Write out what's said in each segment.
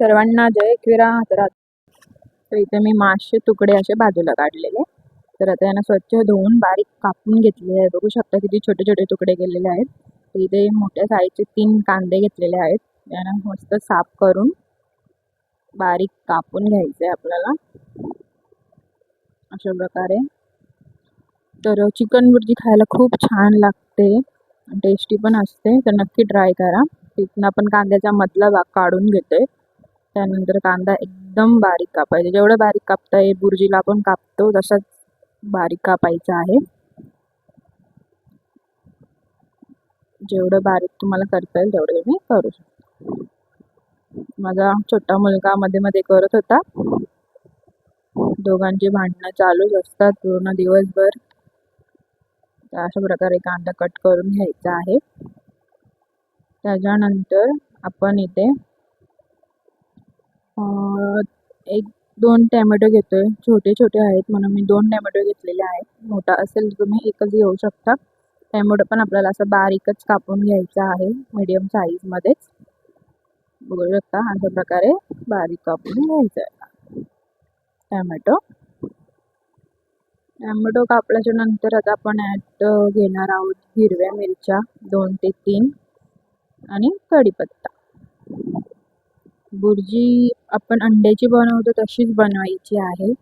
सर्वांना जय किरा हातरात. तर इथे मी मासे तुकडे असे बाजूला काढलेले. तर आता यांना स्वच्छ धुवून बारीक कापून घेतलेले आहे. बघू शकता किती छोटे छोटे तुकडे केलेले आहेत. तर इथे मोठ्या साईजचे तीन कांदे घेतलेले आहेत. यांना मस्त साफ करून बारीक कापून घ्यायचं आहे आपल्याला. अशा प्रकारे. तर चिकन बुर्जी खायला खूप छान लागते. टेस्टी पण असते. तर नक्की ट्राय करा. तिथनं आपण कांद्याचा मधला भाग काढून घेतोय. त्यानंतर कांदा एकदम बारीक कापायचा. जेवढं बारीक कापता येईल बुर्जीला आपण कापतो तसाच बारीक कापायचा आहे. जेवढं बारीक तुम्हाला करता येईल तेवढं तुम्ही करू शकता. माझा छोटा मुलगा मध्ये मध्ये करत होता. दोघांची भांडणं चालूच असतात पूर्ण दिवसभर. तर अशा प्रकारे कांदा कट करून घ्यायचा आहे. त्याच्यानंतर आपण इथे एक दोन टॅमॅटो घेतोय. छोटे छोटे आहेत म्हणून मी दोन टॅमॅटो घेतलेले आहेत. मोठा असेल तर तुम्ही एकच घेऊ शकता. टॅमॅटो पण आपल्याला असं बारीकच कापून घ्यायचा आहे. मीडियम साईजमध्येच बघू शकता अशा प्रकारे बारीक कापून घ्यायचं आहे. टॅमॅटो. टॅमॅटो कापल्याच्या नंतर आता आपण ॲड घेणार आहोत हिरव्या मिरच्या दोन ते तीन आणि कढीपत्ता. बुर्जी आपण अंड्याची बनवतो तशीच बनवायची आहे.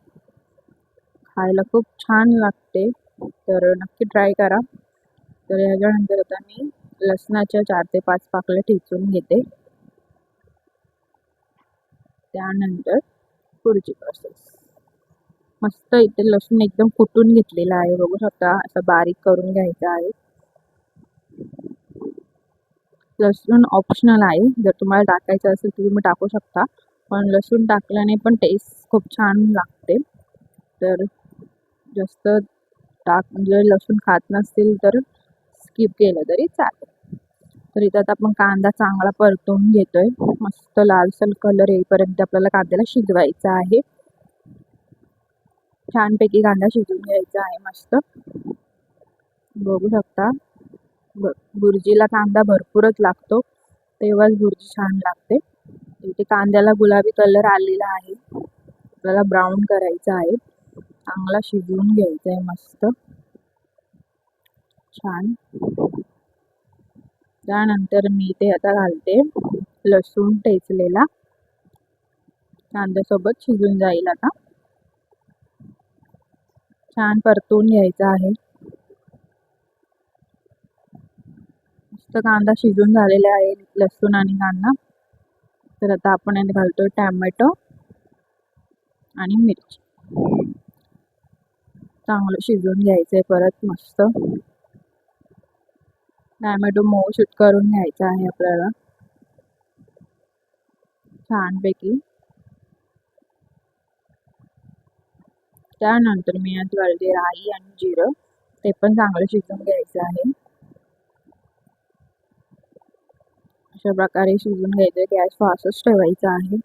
खायला खूप छान लागते. तर नक्की ट्राय करा. तर ह्याच्यानंतर आता मी लसणाच्या चार ते पाच पाकळ्या ठेचून घेते. त्यानंतर पुढची प्रोसेस मस्त इथे लसूण एकदम कुटून घेतलेला आहे. बघू शकता असं बारीक करून घ्यायचं आहे. लसूण ऑप्शनल आहे. जर तुम्हाला टाकायचं असेल तर तुम्ही टाकू शकता. पण लसूण टाकल्याने पण टेस्ट खूप छान लागते. तर जास्त टाक म्हणजे लसूण खात नसतील तर स्किप केलं तरी चालेल. तर इथं आता आपण कांदा चांगला परतवून घेतोय. मस्त लालसर कलर येईपर्यंत आपल्याला कांद्याला शिजवायचा आहे. छानपैकी कांदा शिजवून घ्यायचा आहे मस्त. बघू शकता. भुर्जीला बुर्जीला कांदा भरपूरच लागतो. तेव्हाच भुर्जी छान लागते. इथे कांद्याला गुलाबी कलर आलेला आहे. आपल्याला ब्राऊन करायचा आहे. चांगला शिजवून घ्यायचा आहे मस्त. छान. त्यानंतर मी ते आता घालते लसूण ठेचलेला. कांद्यासोबत शिजून जाईल आता. छान परतून घ्यायचा आहे. मस्त कांदा शिजून झालेला आहे लसूण आणि कांदा. तर आता आपण यात घालतोय टॅमॅटो आणि मिरची. चांगलं शिजवून घ्यायचं आहे परत मस्त. टॅमॅटो मऊ शूट करून घ्यायचा आहे आपल्याला. छानपैकी. त्यानंतर मी यात घालते राई आणि जिरं ते पण चांगलं शिजवून घ्यायचं आहे. अशा प्रकारे शिजवून घ्यायचं. गॅस फास्टच ठेवायचा आहे.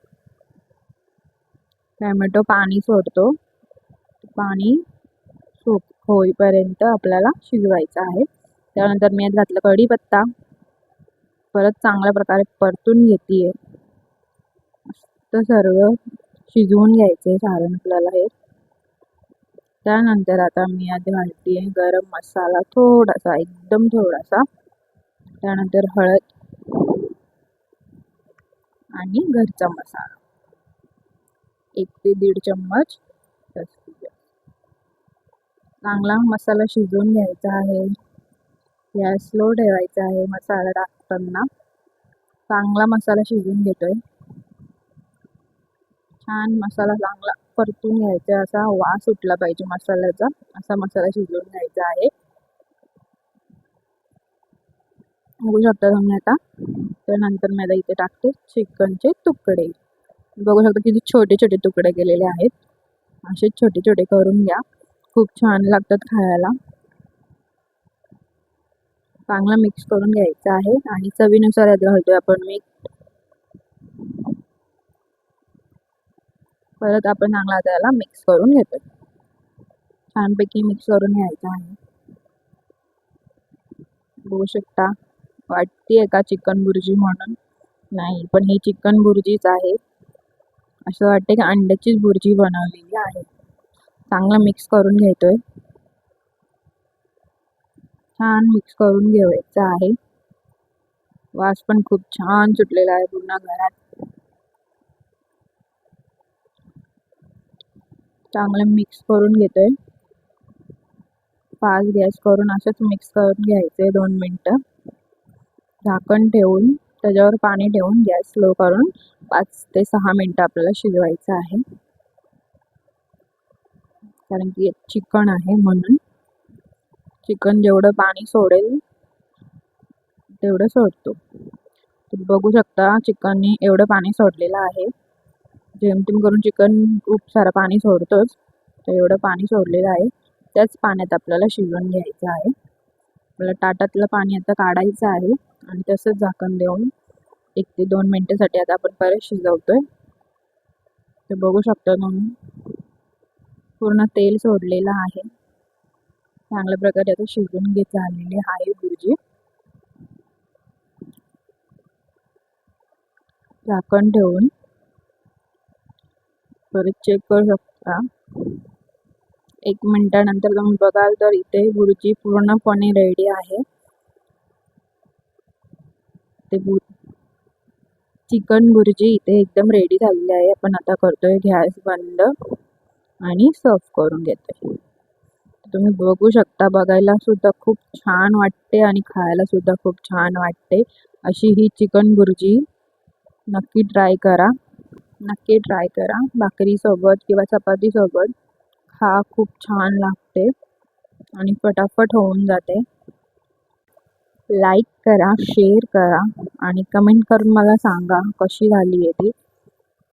टॅमॅटो पाणी सोडतो. पाणी सो होईपर्यंत आपल्याला शिजवायचं आहे. त्यानंतर मी यात घातलं कढीपत्ता. परत चांगल्या प्रकारे परतून घेते तर सर्व शिजवून घ्यायचे सारण आपल्याला हे. त्यानंतर आता मी यात घालते गरम मसाला थोडासा एकदम थोडासा. त्यानंतर हळद. आणि घरचा मसाला. एक ते दीड चम्मच चांगला मसाला शिजवून घ्यायचा आहे. गॅस स्लो ठेवायचा आहे. मसाला टाकताना चांगला मसाला शिजवून घेतोय. छान मसाला चांगला परतून घ्यायचा. असा वास सुटला पाहिजे मसाल्याचा. असा मसाला शिजवून घ्यायचा आहे. बघू शकता तुम्ही आता. त्यानंतर मी आता इथे टाकते चिकनचे तुकडे. बघू शकता किती छोटे छोटे तुकडे केलेले आहेत. असे छोटे छोटे करून घ्या. खूप छान लागतात खायला. चांगला मिक्स करून घ्यायचा आहे. आणि चवीनुसार यात घालतोय आपण मीठ. परत आपण चांगला त्याला मिक्स करून घेतो छानपैकी मिक्स करून घ्यायचं आहे. बघू शकता. वाटते का चिकन बुर्जी म्हणून? नाही पण ही चिकन बुर्जीच आहे. असं वाटते की अंड्याचीच भुर्जी बनवलेली आहे. चांगलं मिक्स करून घेतोय. छान मिक्स करून घ्यायचं आहे. वास पण खूप छान सुटलेला आहे पूर्ण घरात. चांगलं मिक्स करून घेतोय. फास्ट गॅस करून असंच मिक्स करून घ्यायचंय दोन मिनटं. झाकण ठेवून त्याच्यावर पाणी ठेवून गॅस स्लो करून पाच ते सहा मिनटं आपल्याला शिजवायचं आहे. कारण की चिकन आहे म्हणून. चिकन जेवढं पाणी सोडेल तेवढं सोडतो. तुम्ही बघू शकता चिकनने एवढं पाणी सोडलेलं आहे. जेमतेम करून चिकन खूप सारं पाणी सोडतोच तर एवढं पाणी सोडलेलं आहे. त्याच पाण्यात आपल्याला शिजवून घ्यायचं आहे. आपल्याला ताटातलं पाणी आता काढायचं आहे. आणि तसंच झाकण देऊन एक ते दोन मिनटासाठी आता आपण परत शिजवतोय. ते बघू शकतो तुम्ही पूर्ण तेल सोडलेलं आहे. चांगल्या प्रकारे आता शिजून घेत झालेली आहे भुर्जी. झाकण ठेवून परत चेक करू शकता. एक मिनटानंतर तुम्ही बघाल तर इथे भुर्जी पूर्णपणे रेडी आहे. ते चिकन भुर्जी इथे एकदम रेडी झालेली आहे. आपण आता करतोय गॅस बंद आणि सर्व करून घेतोय. तुम्ही बघू शकता बघायला सुद्धा खूप छान वाटते आणि खायला सुद्धा खूप छान वाटते. अशी ही चिकन भुर्जी नक्की ट्राय करा. नक्की ट्राय करा. भाकरीसोबत किंवा चपातीसोबत खा खूप छान लागते. आणि फटाफट होऊन जाते. लाईक करा शेअर करा आणि कमेंट करून मला सांगा कशी झाली आहे ती.